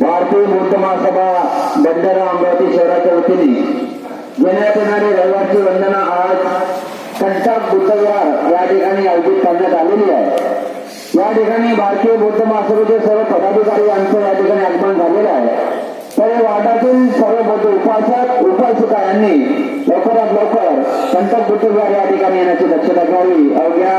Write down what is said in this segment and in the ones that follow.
भारतीय बौद्ध महासभा बंजारा अमरावती शहराच्या वतीने घेण्यात येणारी रविवारची वंदना आज कंटाक बुद्धविहार या ठिकाणी आयोजित करण्यात आलेली आहे. या ठिकाणी भारतीय बौद्ध महासभेचे सर्व पदाधिकारी यांचं या ठिकाणी आगमन झालेलं आहे. तर या सर्व बौद्ध उपासक उपासिका यांनी लवकरात लवकर संकट बुद्धविहार या ठिकाणी येण्याची दक्षता घ्यावी. अवघ्या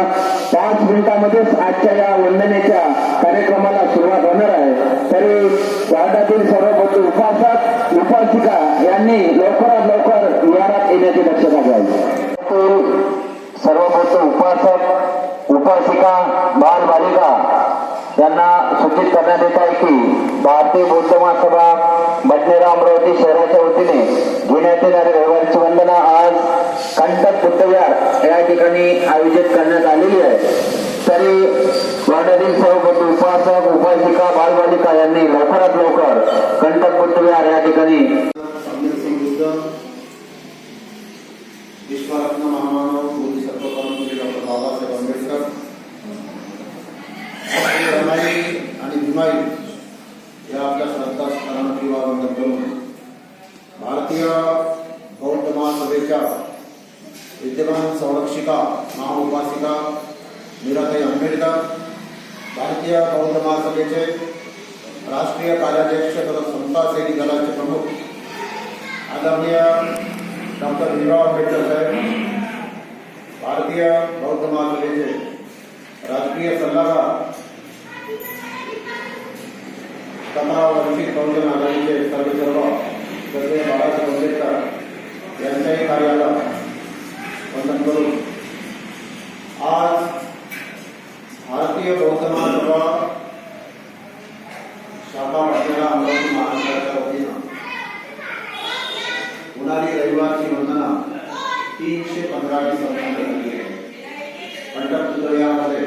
पाच मिनिटांमध्येच आजच्या या वंदनेच्या कार्यक्रमाला सुरुवात होणार आहे. तरी वार्डातील सर्व बंधू उपासक उपासिका यांनी लवकरात लवकर विहारात येण्याची दक्षता घ्यावी. सर्व बंधू उपासक उपासिका बाल बालिका यांना सूचित करण्यात येत आहे की भारतीय बौद्ध महासभा बडनेरा अमरावती शहराच्या वतीने घेण्यात येणाऱ्या रविवारची कंटक बुद्धविहार या ठिकाणी आयोजित करण्यात आलेली आहे. तरी वार्डातील सर्व बौद्ध उपासक उपासिका बालबालिका यांनी लवकरात लवकर कंटक बुद्धविहार या ठिकाणी संविधान बुद्ध विश्वरत्न महामानव बोधिसत्व परमपूज्य डॉक्टर बाबासाहेब आंबेडकर आपली रमाई आणि भीमाई या आपल्या श्रद्धास्थानाला किंवा वंदन करून भारतीय बौद्ध महासभेच्या विद्यमान संरक्षिका महाउपासिका मीराताई आंबेडकर भारतीय बौद्ध महासभेचे राष्ट्रीय कार्याध्यक्ष तथा समता सैनिक दलाचे प्रमुख आदरणीय डॉक्टर भीमराव आंबेडकर साहेब भारतीय बौद्ध महासभेचे राजकीय सल्लागार तथा वंचित बहुजन आघाडीचे सर्व सर्व जसे बाळासाहेब आंबेडकर यांच्याही कार्याला वंदन करून आज भारतीय बौद्ध महासभा शाखा वाटलेला अमरावती महानगराच्या वतीनं होणारी रविवारची वंदना तीनशे पंधरावी संपन्न झाली आहे. पंढरपूर यामध्ये.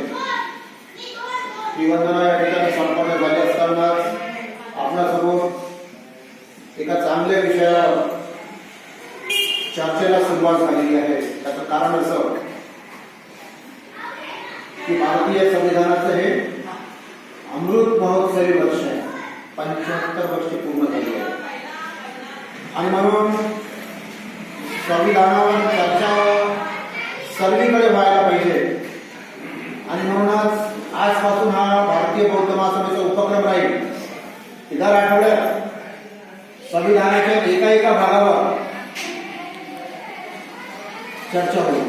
ही वंदना या ठिकाणी संपन्न झाली असतानाच आपल्यासमोर एका चांगल्या विषयावर चर्चेला सुरुवात झालेली आहे. त्याचं कारण असं की भारतीय संविधानाचं हे अमृत महोत्सवी वर्ष आहे. पंच्याहत्तर वर्ष पूर्ण झाली आहे. आणि म्हणून संविधानावर चर्चा सर्वीकडे व्हायला पाहिजे. आणि म्हणूनच आजपासून हा भारतीय बौद्ध महासभेचा उपक्रम राहील. की दर आठवड्यात संविधानाच्या एका एका भागावर चर्चा होईल.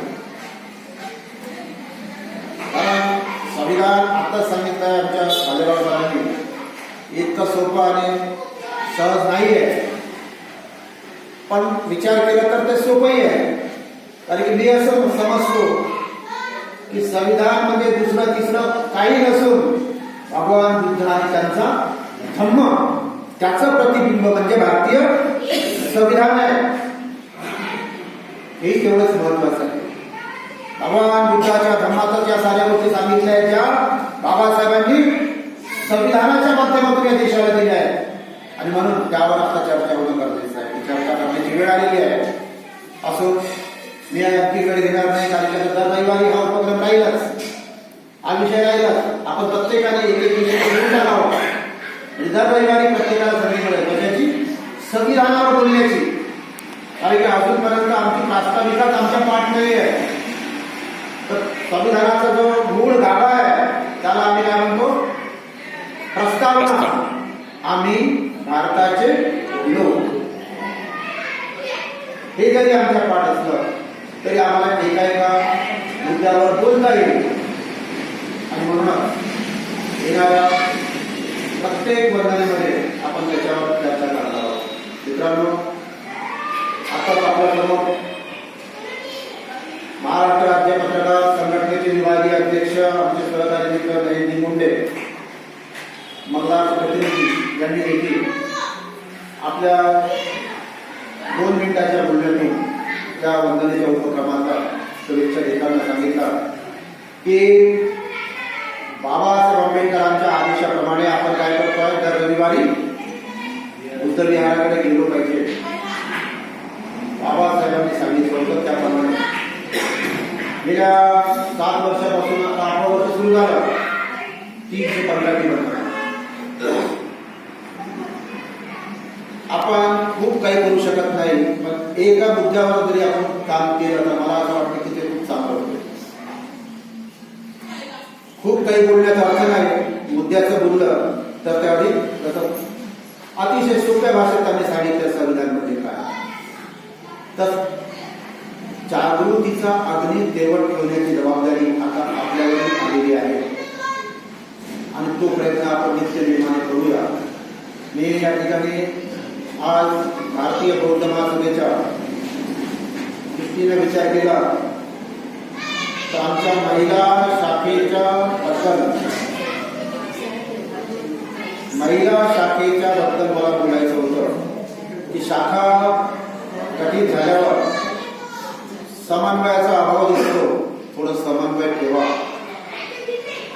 कारण संविधान आता सांगितलं आहे आमच्या भालेराव सरांनी इतकं सोपं आणि सहज नाही आहे पण विचार केला तर ते सोपंही आहे. कारण की मी असं समजतो की संविधान म्हणजे दुसरं तिसरं काही नसून भगवान बुद्ध आणि त्यांचा धम्म त्याचं प्रतिबिंब म्हणजे भारतीय संविधान आहे. हे तेवढंच महत्वाचं आहे. भगवान बुद्धाच्या धर्माचं ज्या साऱ्या गोष्टी सांगितल्या आहेत त्या बाबासाहेबांनी संविधानाच्या माध्यमातून या देशाला दिल्या आहेत. आणि म्हणून त्यावर आता चर्चा होणं गरजेचं आहे करण्याची वेळ आलेली आहे. असो मी अगदी वेळ घेणार नाही. कारण दर रविवारी हा उपक्रम राहिलाच. हा विषय राहिलाच. आपण प्रत्येकाने एक एक विषय घेऊन टाकावा दर रविवारी प्रत्येकाला सगळीकडे कशाची संविधानावर बोलण्याची. कारण की अजूनपर्यंत आमची प्रास्ताविकाच आमच्या पाठ नाही आहे. तर संविधानाचा जो मूळ गाभा आहे त्याला आम्ही काय म्हणतो? प्रस्तावना. आम्ही भारताचे लोक. हे जरी आमच्या पाठ असलं तरी आम्हाला एका एका मुद्द्यावर बोलता येईल. आणि म्हणूनच येणाऱ्या प्रत्येक वर्गामध्ये आपण त्याच्यावर चर्चा करणार आहोत. मित्रांनो आताच आपल्यासमोर महाराष्ट्र राज्य पत्रकार संघटनेचे विभागीय अध्यक्ष आमचे सहकारी मित्र नयनी मुंडे मतदार प्रतिनिधी यांनी देखील आपल्या दोन मिनिटाच्या बोलण्याने त्या वंदनेच्या उपक्रमाचा शुभेच्छा देताना सांगितलं. की बाबासाहेब आंबेडकरांच्या आदेशाप्रमाणे आपण काय करतो दर रविवारी बुद्धविहाराकडे गेलो पाहिजे. बाबासाहेबांनी सांगितलं होतं त्याप्रमाणे. गेल्या सात वर्षापासून आता आठ वर्ष सुरू झालं. तीनशे पंधरा किलोमीटर. आपण खूप काही करू शकत नाही पण एका मुद्द्यावर जरी आपण काम केलं तर मला असं वाटतं की ते खूप चांगलं होतं खूप काही बोलण्याचा अर्थ नाही मुद्द्याचं बोललं तर त्यावेळी तसं अतिशय सोप्या भाषेत त्यांनी सांगितलं संविधान म्हणजे काय. तर जागृतीचा अग्नी देवळ ठेवण्याची जबाबदारी आता आपल्यावर आलेली आहे. आणि तो प्रयत्न आपण नित्य निर्माण करूया. मी या ठिकाणी आज भारतीय बौद्ध महासभेच्या दृष्टीने विचार केला तर आमच्या महिला शाखेच्या बद्दल महिला शाखेच्या बद्दल मला बोलायचं होतं. की शाखा कठीण झाल्यावर समन्वयाचा अभाव दिसतो. थोडं समन्वय ठेवा.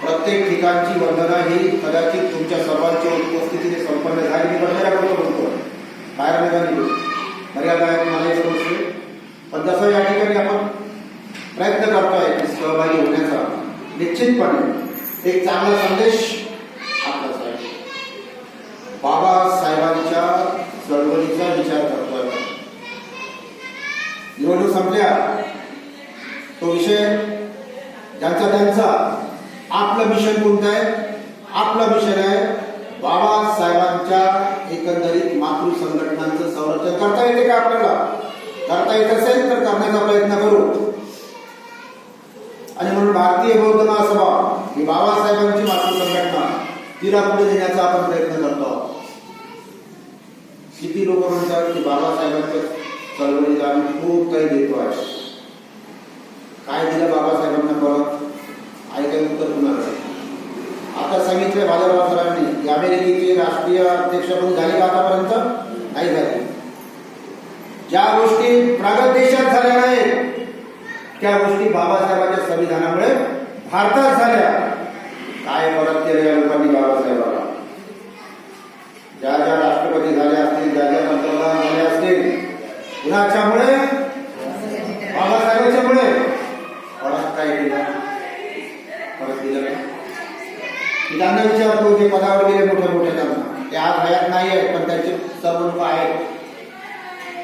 प्रत्येक ठिकाणची वंदना ही कदाचित तुमच्या सर्वांच्या उपस्थितीने संपन्न झाली मी बंधाऱ्याबद्दल बोलतो बाहेर निघाली मर्यादा आहेत मला समजते पण जसं या ठिकाणी आपण प्रयत्न करतोय की सहभागी होण्याचा निश्चितपणे एक चांगला संदेश आपला आहे बाबासाहेबांच्या चळवळीचा विचार करतोय. निवडणूक संपल्या. तो विषय ज्यांचा त्यांचा. आपलं मिशन कोणतं आहे? आपलं मिशन आहे बाबासाहेबांच्या एकंदरीत मातृ संघटनांचं संरक्षण करता येते का आपल्याला? करता येत असेल तर करण्याचा प्रयत्न करू. आणि म्हणून भारतीय बौद्ध महासभा ही बाबासाहेबांची मातृ संघटना तिला पुढे देण्याचा आपण प्रयत्न करतो. किती लोक म्हणतात की बाबासाहेबांच्या चळवळीला आम्ही खूप काही देतो आहे. काय दिलं बाबासाहेबांना परत? ऐकायला उत्तर पुन्हा आता सांगितलं भाजपा सरांनी की अमेरिकेचे राष्ट्रीय अध्यक्ष म्हणून झाले का आतापर्यंत नाही झाले. ज्या गोष्टी प्रगत देशात झाल्या नाहीत त्या गोष्टी बाबासाहेबांच्या संविधानामुळे भारतात झाल्या. काय परत केलं या लोकांनी बाबासाहेबांना ज्या ज्या राष्ट्रपती झाल्या असतील ज्या ज्या पंतप्रधान झाले असतील कुणाच्यामुळे म्हणजे त्यांना विचारतो जे पदावर गेले मोठ्या मोठ्या त्यांना ते आज हयात नाही आहेत पण त्यांचे सर्व लोक आहेत.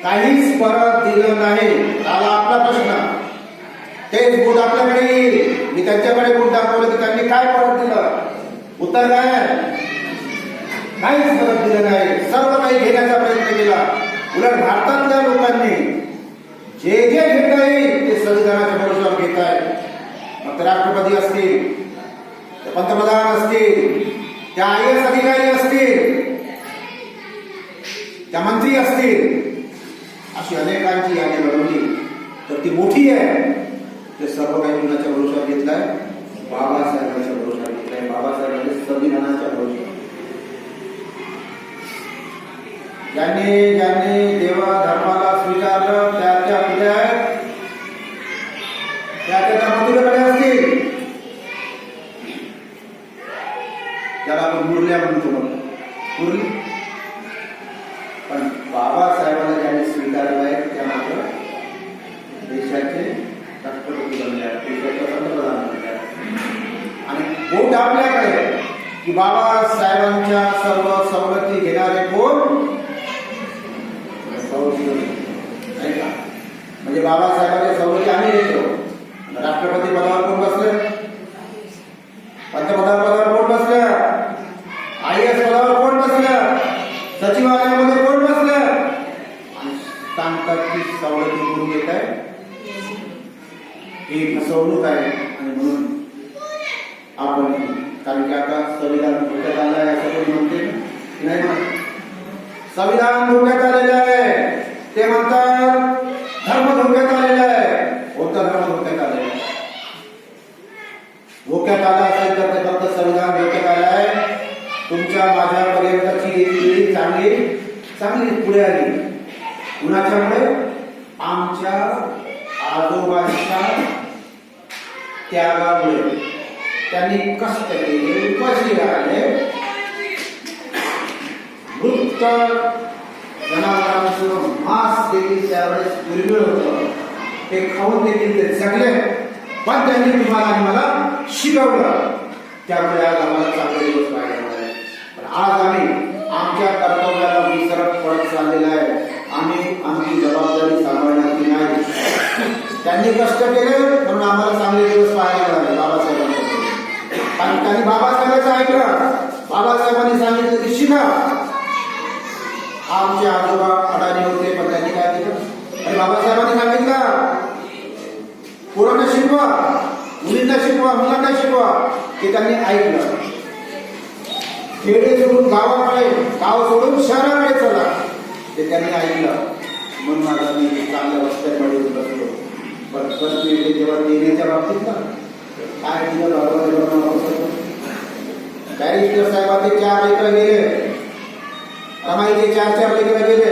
काहीच परत दिलं नाही. आला आपला प्रश्न. तेच बोट आपल्याकडे येईल. मी त्यांच्याकडे बोट दाखवलं की त्यांनी काय परत दिलं? उत्तर काय काहीच परत दिलं नाही. सर्व काही घेण्याचा प्रयत्न केला. उलट भारतातल्या लोकांनी जे जे घेता येईल ते संविधानाच्या भरोशावर घेत आहेत मग राष्ट्रपती असतील पंतप्रधान असतील त्या आय एस अधिकारी असतील त्या मंत्री असतील अशी अनेकांची यादी बनवली तर ती मोठी आहे. ते सर्व काही कुणाच्या भरोशावर घेतलाय? बाबासाहेबांच्या भरोशावर घेतलाय. बाबासाहेबांच्या संविधानाच्या भरोशावर ज्यांनी ज्यांनी देवा धर्माला स्वीकारलं त्या त्याला आपण मुरल्या म्हणतो. बघ. मुरली पण बाबासाहेबांना ज्यांनी स्वीकारलं आहे त्या मात्र देशाचे राष्ट्रपती बनले आहेत. देशाचे पंतप्रधान बनले आहेत. आणि बोट आपल्याकडे की बाबासाहेबांच्या सर्व सवलती घेणारे कोण? म्हणजे बाबासाहेबांच्या सवलती आम्ही घेतो राष्ट्रपती पदावर कोण बसले पंतप्रधान पदावर कोण बसल्या आय एस पदावर कोण बसल्या सचिवालयामध्ये कोण बसलं? आणि सांगतात की सवलती करून घेत आहे. ही फसवणूक आहे. आणि म्हणून आपण कारण की आता संविधान धोक्यात आलं आहे असं कोणी म्हणते नाही म्हणत. संविधान धोक्यात आलेलं आहे. ते म्हणतात धर्म धोक्यात आलेला आहे. कोणता धर्म धोक्यात आलेला आहे? धोक्यात आला असेल तर ते फक्त संविधान धोक्यात आलं आहे. तुमच्या माझ्यापर्यंतची ही चांगली पुढे आली. कुणाच्यामुळे? आमच्या आजोबांच्या त्यागामुळे. त्यांनी कष्ट केले उपाशी राहिले मृत जनावरांचं मांस देखील त्यावेळेस दुर्मिळ होतं. ते खाऊन देखील ते जगले. पण त्यांनी तुम्हाला आम्हाला मला शिकवलं. त्यामुळे आज आम्हाला चांगली गोष्ट पण आज आम्ही आमच्या कर्तव्याला विसरत पडत चाललेला आहे. आम्ही आमची जबाबदारी सांभाळण्याची नाही. त्यांनी कष्ट केले म्हणून आम्हाला चांगले दिवस पाहायला मिळाले बाबासाहेबांकडे आणि त्यांनी बाबासाहेबांचं ऐकलं. बाबासाहेबांनी सांगितलं की शिका. आमचे आजोबा अडाणी होते पण त्यांनी काय केलं? आणि बाबासाहेबांनी सांगितलं पोरांना शिकवा मुलींना शिकवा मुलांना शिकवा ते त्यांनी ऐकलं. खेडे सोडून गावाकडे गाव सोडून शहराकडे चला. ते त्यांनी ऐकलं. म्हणून आता मी चांगल्या रस्त्याकडे बसलो. पण प्रश्न येते जेव्हा देण्याच्या बाबतीत ना काय दिलं बाबासाहेबांना बॅरिस्टर साहेबांचे चार लेकर गेले. रमाईचे चार चार लेकर गेले.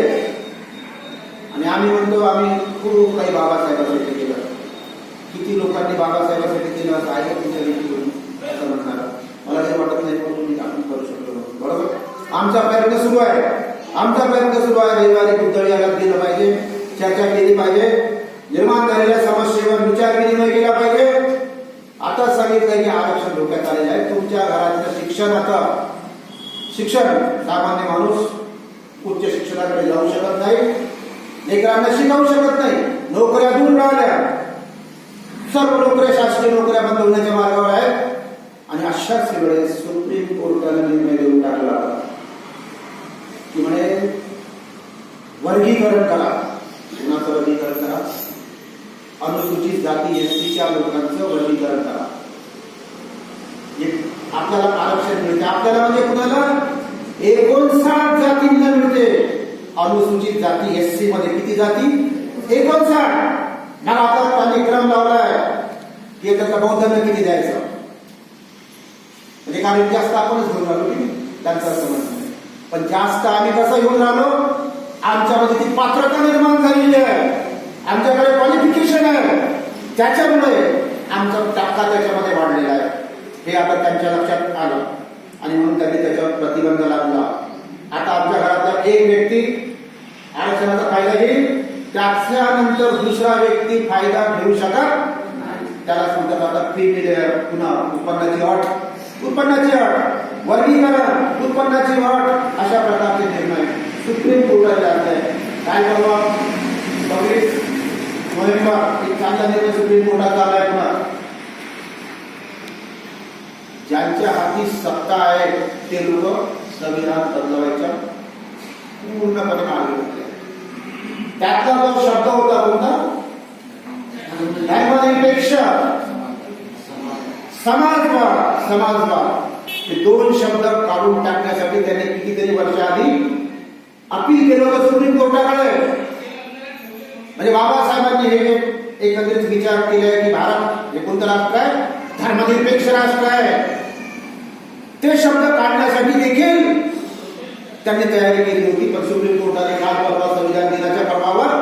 आणि आम्ही म्हणतो आम्ही खूप काही बाबासाहेबांसाठी केलं. किती लोकांनी बाबासाहेबांसाठी केलं असं आहे का तुमच्या असं म्हणणार मला काही वाटत नाही पण तुम्ही आम्ही करू शकतो बरोबर आमचा प्रयत्न सुरू आहे. आमचा प्रयत्न सुरू आहे. रविवारी पुतळी याला दिलं पाहिजे. चर्चा केली पाहिजे. निर्माण झालेल्या समस्येवर विचार विनिमय केला पाहिजे. आता सांगितलं की आरक्षण डोक्यात आलेलं आहे. तुमच्या घरातलं शिक्षण आता शिक्षण सामान्य माणूस उच्च शिक्षणाकडे जाऊ शकत नाही. लेकरांना शिकवू शकत नाही. नोकऱ्या दूर राहिल्या. सर्व नोकऱ्या शासकीय नोकऱ्या बंद होण्याच्या मार्गावर आहेत. आणि अशाच वेळेस सुप्रीम कोर्टाने निर्णय देऊन टाकला. की म्हणे वर्गीकरण करा. कुणाचं वर्गीकरण करा? अनुसूचित जाती एसटीच्या लोकांचं वर्गीकरण करा. एक आपल्याला आरक्षण मिळते. आपल्याला म्हणजे कुणाला? एकोणसाठ जातींना मिळते. अनुसूचित जाती एससी मध्ये किती जाती? एकोणसाठ. ना आता त्यांनी क्रम लावलाय. की त्याचा बौद्धांना किती द्यायचं? म्हणजे कारण जास्त आपणच घेऊन आलो की त्यांचा त्यांचं पण जास्त आम्ही कसं येऊन राहिलो? आमच्यामध्ये ती पात्रता निर्माण झालेली आहे. आमच्याकडे क्वालिफिकेशन आहे. त्याच्यामुळे आमचा टक्का त्याच्यामध्ये वाढलेला आहे. हे आता त्यांच्या लक्षात आलं. आणि म्हणून त्यांनी त्याच्यावर प्रतिबंध लावला. आता आमच्या घरातला एक व्यक्ती आरक्षणाचा फायदा घेईल. त्याच्यानंतर दुसरा व्यक्ती फायदा घेऊ शकत त्याला समजा आता फी पुन्हा उत्पन्नाची अट. उत्पन्नाची अट. वर्गीकरण, उत्पन्नाची अट अशा प्रकारचे निर्णय सुप्रीम कोर्टाचे असते काय करावं सव्वीस नोव्हेंबर एक चांगला निर्णय सुप्रीम कोर्टाचा आलाय पुन्हा. ज्यांच्या हाती सत्ता आहे, ते लोक संविधान बदलवायच्या पूर्णपणे मागे होते. त्यातला जो शब्द होता कोणता? धर्मनिरपेक्षा समाजवाद समाजवाद हे दोन शब्द काढून टाकण्यासाठी त्यांनी कितीतरी वर्षाआधी अपील केलं होतं सुप्रीम कोर्टाकडे. म्हणजे बाबासाहेबांनी हे एकत्रित विचार केले की भारत हे कोणतं राष्ट्र आहे? धर्मनिरपेक्ष राष्ट्र आहे. ते शब्द काढण्यासाठी देखील त्यांनी तयारी केली होती पण सुप्रीम कोर्टाने काल परवा संविधान दिनाच्या क्रमावर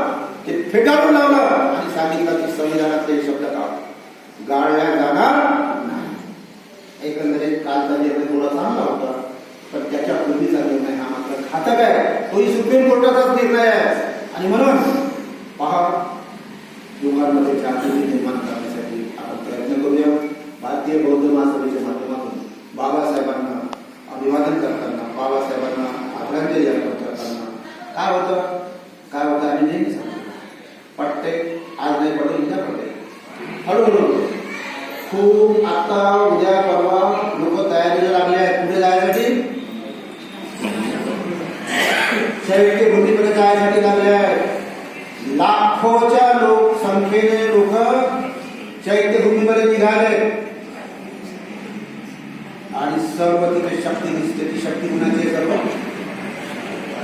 ते फेटाळून लावलं आणि सांगितलं की संविधानातले ते शब्द काढ गाळल्या कालचा निर्णय थोडा चांगला होता. पण त्याच्या पूर्वीचा निर्णय हा मात्र घातक आहे. तोही सुप्रीम कोर्टाचाच निर्णय आहे. आणि म्हणून पहा दोघांमध्ये जागृती निर्माण करण्यासाठी आपण प्रयत्न करूया भारतीय बौद्ध महासभेच्या माध्यमातून बाबासाहेबांना अभिवादन करताना बाबासाहेबांना आदरांजली अर्पण करताना काय होतं काय होतं आम्ही नेहमी सांगतो पटते आज नाही पडते उद्या पडते हळूहळू खूप आता उद्या परवा लोक तयारीला लागले आहेत पुढे जायसाठी शैक्षणिक भूमीकडे जायसाठी लागले आहेत लाखोच्या लोकसंख्येने लोक चैत्यभूमीमध्ये निघाले. आणि सर्व तिथे शक्ती दिसते. ती शक्ती कुणाची आहे सर्व?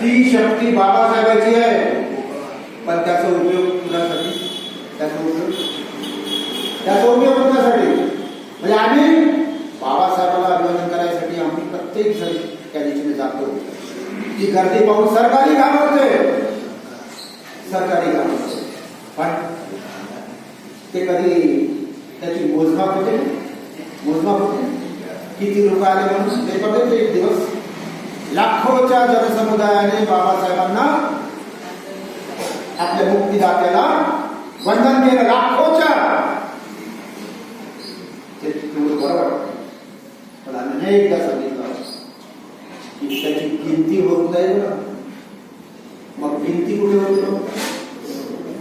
ती शक्ती बाबासाहेबाची आहे. पण त्याचा उपयोग कुणासाठी? त्याचा उपयोग? त्याचा उपयोग कुणासाठी? म्हणजे आम्ही बाबासाहेबाला अभिवादन करायसाठी आम्ही प्रत्येक जण त्या दिशेने जातो. ती गर्दी पाहून सरकारी घाबरते सरकारी घाबरते पण ते कधी त्याची मोजमाप होते मोजमाप होते किती लोक आले म्हणून ते पडले एक दिवस. लाखोच्या जनसमुदायाने बाबासाहेबांना आपल्या मुक्तीदात्याला वंदन केलं. लाखोच्या! ते तेवढं बरं वाटतं पण अनेकदा सांगितलं. की त्याची भिंती होत जाईल ना. मग भिंती कुठे होतो?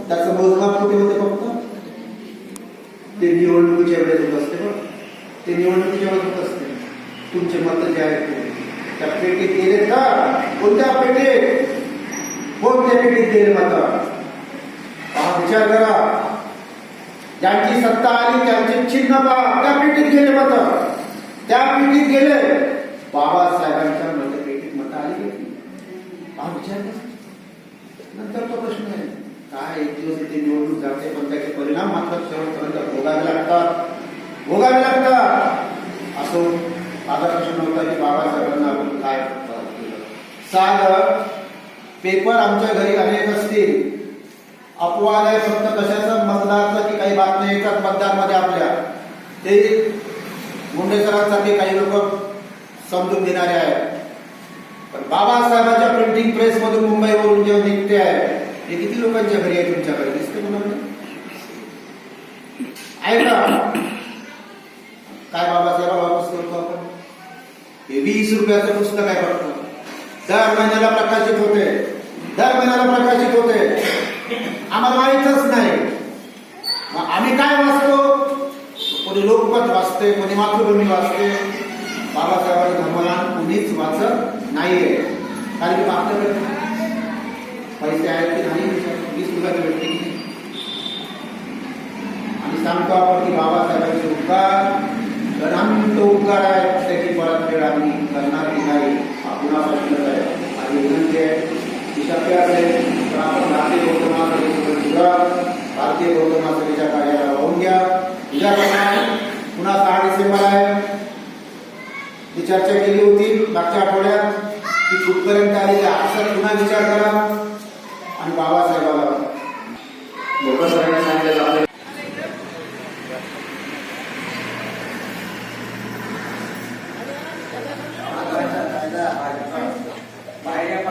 त्याचं मोजमाप कुठे होते? बघ ते निवडणुकीच्या वेळेस होत असते बघ ते निवडणुकीच्या वेळेस होत असते तुमचे मत जे आहेत ते. त्या पेटीत गेले का? कोणत्या पेटीत? कोणत्या पेटीत गेले मात्र हा विचार करा ज्यांची सत्ता आली त्यांचे चिन्ह पहा त्या पेटीत गेले मात्र त्या पेटीत गेले. बाबासाहेबांच्या मतपेटीत मत आली की? हा विचार करा नंतर तो प्रश्न आहे. काय एक दिवस इथे निवडणूक जाते पण त्याचे परिणाम मात्र शेवटपर्यंत भोगावे लागतात. भोगावे लागतात. असो माझा प्रश्न होता की बाबासाहेबांना आपण काय केलं पेपर आमच्या घरी अनेक असतील. अपवाद आहे फक्त कशाचं? मतदारचं की काही बातम्या येतात मतदारमध्ये आपल्या? ते मुंडे काही लोक समजून देणारे आहेत. पण बाबासाहेबांच्या प्रिंटिंग प्रेसमधून मुंबईवरून जे निघते आहे ते किती लोकांच्या घरी आहे तुमच्याकडे? दिसते मुलांना आहे का? काय बाबासाहेब वापस करतो आपण? हे वीस रुपयाचं पुस्तक आहे फक्त दर महिन्याला प्रकाशित होते. दर महिन्याला प्रकाशित होते. आम्हाला माहीतच नाही. मग आम्ही काय वाचतो? कोणी लोकमत वाचते कोणी मातृभूमी वाचते. बाबासाहेबांचं धर्मदान कुणीच वाचत नाहीये. कारण की आपल्याकडे पैसे आहेत की नाही वीस रुपयाचे भेटते की? आम्ही सांगतो आपण की बाबासाहेबांचे उपकार अनंत उपकार आहेत त्याची परतफेड आम्ही करणार की नाही। हा। पुन्हा प्रश्न आहे आणि विनंती आहे की शक्य असेल तर आपण भारतीय बौद्ध महासभेसोबत भारतीय बौद्ध महासभेच्या कार्याला वाहून घ्या उद्यापासून पुन्हा सहा डिसेंबर आहे जी चर्चा केली होती मागच्या आठवड्यात ती कुठपर्यंत आली असं पुन्हा विचार करा। आणि बाबासाहेबाला. बाबासाहेबांनी सांगितलं आपल्या पाहिजे